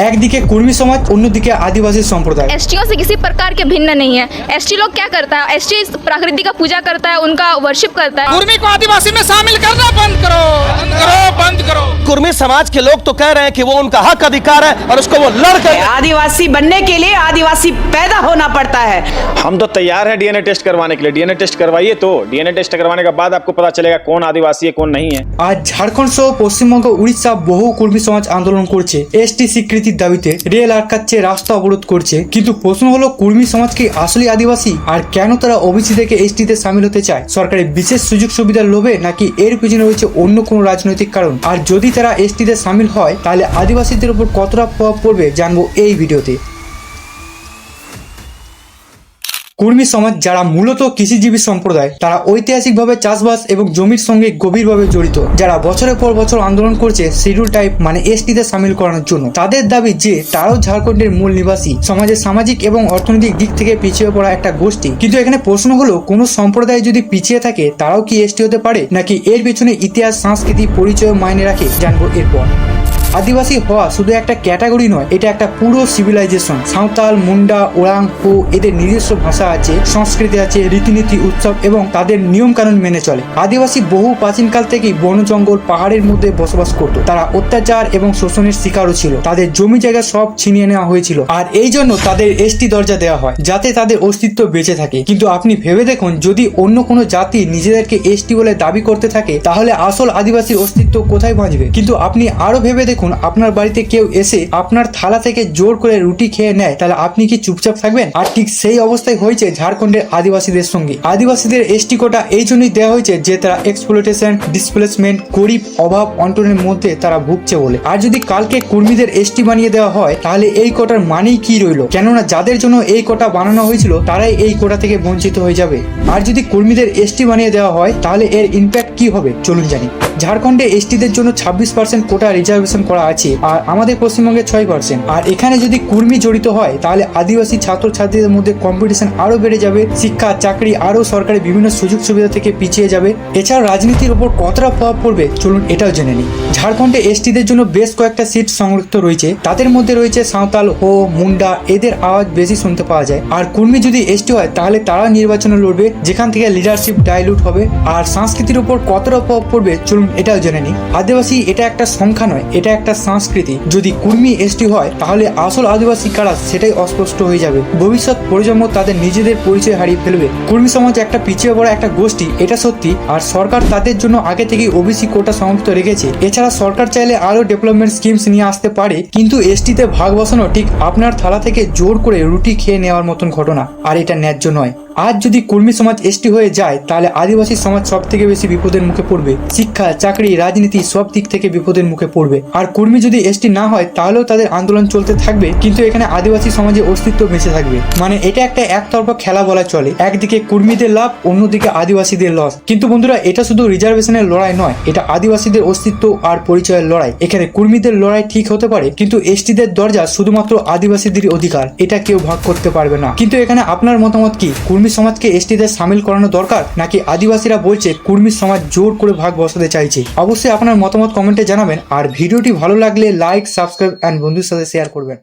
একদিকে কর্মী সমাজ অন্যদিকে আদিবাসী সম্প্রদায় एस से किसी प्रकार के भिन्न नहीं है एस लोग क्या करता है एस प्रकृति का पूजा करता है उनका वर्शिप करता है कुर्मी को आदिवासी में शामिल करना बंद करो बंद करो बंद करो कुर्मी समाज के लोग तो कह रहे हैं कि वो उनका हक अधिकार है और उसको वो लड़ कर आदिवासी बनने के लिए आदिवासी पैदा होना पड़ता है हम तो तैयार है डीएनए टेस्ट करवाने के लिए डीएनए टेस्ट करवाइए तो डीएनए टेस्ट करवाने के बाद आपको पता चलेगा कौन आदिवासी है कौन नहीं है আজ ঝাড়খণ্ড সহ পশ্চিমবঙ্গ উড়িষ্যা বহু কর্মী সমাজ আন্দোলন করছে এসটি স্বীকৃতির দাবিতে রেল আটকাচ্ছে, রাস্তা অবরোধ করছে। কিন্তু প্রশ্ন হলো, কর্মী সমাজ কি আসলে আদিবাসী? আর কেন তারা ওবিসি থেকে এসটিতে সামিল হতে চায়? সরকারের বিশেষ সুযোগ সুবিধার লোভে নাকি এর পিছনে রয়েছে অন্য কোনো রাজনৈতিক কারণ? আর যদি তারা এসটিতে সামিল হয়, তাহলে আদিবাসীদের উপর কতটা প্রভাব পড়বে জানব এই ভিডিওতে। কর্মী সমাজ যারা মূলত কৃষিজীবী সম্প্রদায়, তারা ঐতিহাসিকভাবে চাষবাস এবং জমির সঙ্গে গভীরভাবে জড়িত। যারা বছরের পর বছর আন্দোলন করছে শিডিউল টাইপ মানে এসটিতে সামিল করানোর জন্য। তাদের দাবি যে, তারাও ঝাড়খণ্ডের মূল নিবাসী। সমাজের সামাজিক এবং অর্থনৈতিক দিক থেকে পিছিয়ে পড়া একটা গোষ্ঠী। কিন্তু এখানে প্রশ্ন হলো, কোনো সম্প্রদায় যদি পিছিয়ে থাকে, তারাও কি এসটি হতে পারে? নাকি এর পেছনে ইতিহাস, সংস্কৃতি, পরিচয় মাইনে রাখে? জানব এরপর। আদিবাসী হওয়া শুধু একটা ক্যাটাগরি নয়, এটা একটা পুরো সিভিলাইজেশন সাঁওতাল, মুন্ডা, ওরাং, হো, এদের নিজস্ব ভাষা আছে, সংস্কৃতি আছে, রীতিনীতি, উৎসব এবং তাদের নিয়ম কানুন মেনে চলে। আদিবাসী বহু প্রাচীনকাল থেকেই বন, জঙ্গল, পাহাড়ের মধ্যে বসবাস করত। তারা অত্যাচার এবং শোষণের শিকারও ছিল। তাদের জমি জায়গা সব ছিনিয়ে নেওয়া হয়েছিল। আর এই জন্য তাদের এসটি দরজা দেওয়া হয়, যাতে তাদের অস্তিত্ব বেঁচে থাকে। কিন্তু আপনি ভেবে দেখুন, যদি অন্য কোনো জাতি নিজেদেরকে এসটি বলে দাবি করতে থাকে, তাহলে আসল আদিবাসীর অস্তিত্ব কোথায় বাঁচবে? কিন্তু আপনি আরও ভেবে দেখুন আপনার বাড়িতে কেউ এসে আপনার থালা থেকে জোর করে রুটি খেয়ে নেয়, তাহলে আপনি কি চুপচাপ থাকবেন? আর ঠিক সেই অবস্থায় হয়েছে ঝাড়খণ্ডের আদিবাসীদের সঙ্গে। আদিবাসীদের এসটি কোটা এই জন্যই দেওয়া হয়েছে যে তারা এক্সপ্লোটেশন ডিসপ্লেসমেন্ট গরিব, অভাব অন্টনের মধ্যে তারা ভুগছে বলে। আর যদি কালকে কর্মীদের এসটি বানিয়ে দেওয়া হয়, তাহলে এই কোটার মানেই কি রইল? কেননা যাদের জন্য এই কোটা বানানো হয়েছিল, তারাই এই কোটা থেকে বঞ্চিত হয়ে যাবে। আর যদি কর্মীদের এসটি বানিয়ে দেওয়া হয়, তাহলে এর ইম্প্যাক্ট কি হবে? চলুন জানি। ঝাড়খণ্ডে এসটিদের জন্য ছাব্বিশ পার্সেন্ট কোটা রিজার্ভেশন করা আছে। আর আমাদের পশ্চিমবঙ্গে ছয় পার্সেন্ট আর এখানে যদি কর্মী জড়িত হয়, তাহলে আদিবাসী ছাত্রছাত্রীদের মধ্যে কম্পিটিশন আরও বেড়ে যাবে, শিক্ষা, চাকরি আরও সরকারি বিভিন্ন সুযোগ সুবিধা থেকে পিছিয়ে যাবে। এছাড়া রাজনীতির উপর কতটা প্রভাব পড়বে, চলুন এটাও জেনে নিই। ঝাড়খণ্ডে এসটিদের জন্য বেশ কয়েকটা সিট সংরক্ষিত রয়েছে। তাদের মধ্যে রয়েছে সাঁওতাল, হো, মুন্ডা, এদের আওয়াজ বেশি শুনতে পাওয়া যায়। আর কর্মী যদি এসটি হয়, তাহলে তারা নির্বাচনে লড়বে, যেখান থেকে লিডারশিপ ডাইলুট হবে। আর সংস্কৃতির উপর কতটা প্রভাব পড়বে, চলুন এটাও জেনে নিই। আদিবাসী এটা একটা সংখ্যা নয়, এটা একটা সংস্কৃতি। যদি কর্মী এসটি হয়, তাহলে আসল আদিবাসী কারা, সেটাই অস্পষ্ট হয়ে যাবে। ভবিষ্যৎ প্রজন্ম তাদের নিজেদের পরিচয় হারিয়ে ফেলবে। কুর্মি সমাজ একটা পিছিয়ে পড়া একটা গোষ্ঠী, এটা সত্যি। আর সরকার তাদের জন্য আগে থেকেই ওবিসি কোটা সংরক্ষিত রেখেছে। এছাড়া সরকার চাইলে আরও ডেভেলপমেন্ট স্কিমস নিয়ে আসতে পারে, কিন্তু এসটিতে ভাগ বসানো ঠিক আপনার থালা থেকে জোর করে রুটি খেয়ে নেওয়ার মতন ঘটনা। আর এটা ন্যায্য নয়। আজ যদি কর্মী সমাজ এসটি হয়ে যায়, তাহলে আদিবাসী সমাজ সব থেকে বেশি বিপদের মুখে পড়বে। শিক্ষা, চাকরি, রাজনীতি সব দিক থেকে বিপদের মুখে পড়বে। আর কর্মী যদি এসটি না হয়, তাহলেও তাদের আন্দোলন চলতে থাকবে, কিন্তু এখানে আদিবাসী সমাজে অস্তিত্ব বেঁচে থাকবে। মানে এটা একটা একতরফা খেলা বলা চলে। একদিকে কর্মীদের লাভ, অন্যদিকে আদিবাসীদের লস। কিন্তু বন্ধুরা, এটা শুধু রিজার্ভেশনের লড়াই নয়, এটা আদিবাসীদের অস্তিত্ব আর পরিচয়ের লড়াই। এখানে কর্মীদের লড়াই ঠিক হতে পারে, কিন্তু এসটিদের দরজা শুধুমাত্র আদিবাসীদের অধিকার। এটা কেউ ভাগ করতে পারবে না। কিন্তু এখানে আপনার মতামত কি? কর্মী সমাজকে এসটিদের সামিল করানো দরকার নাকি আদিবাসীরা বলছে কুর্মী সমাজ জোর করে ভাগ বসাতে চাইছে? অবশ্যই আপনার মতামত কমেন্টে জানাবেন। আর ভিডিওটি ভালো লাগলে লাইক, সাবস্ক্রাইব অ্যান্ড বন্ধুর সাথে শেয়ার করবেন।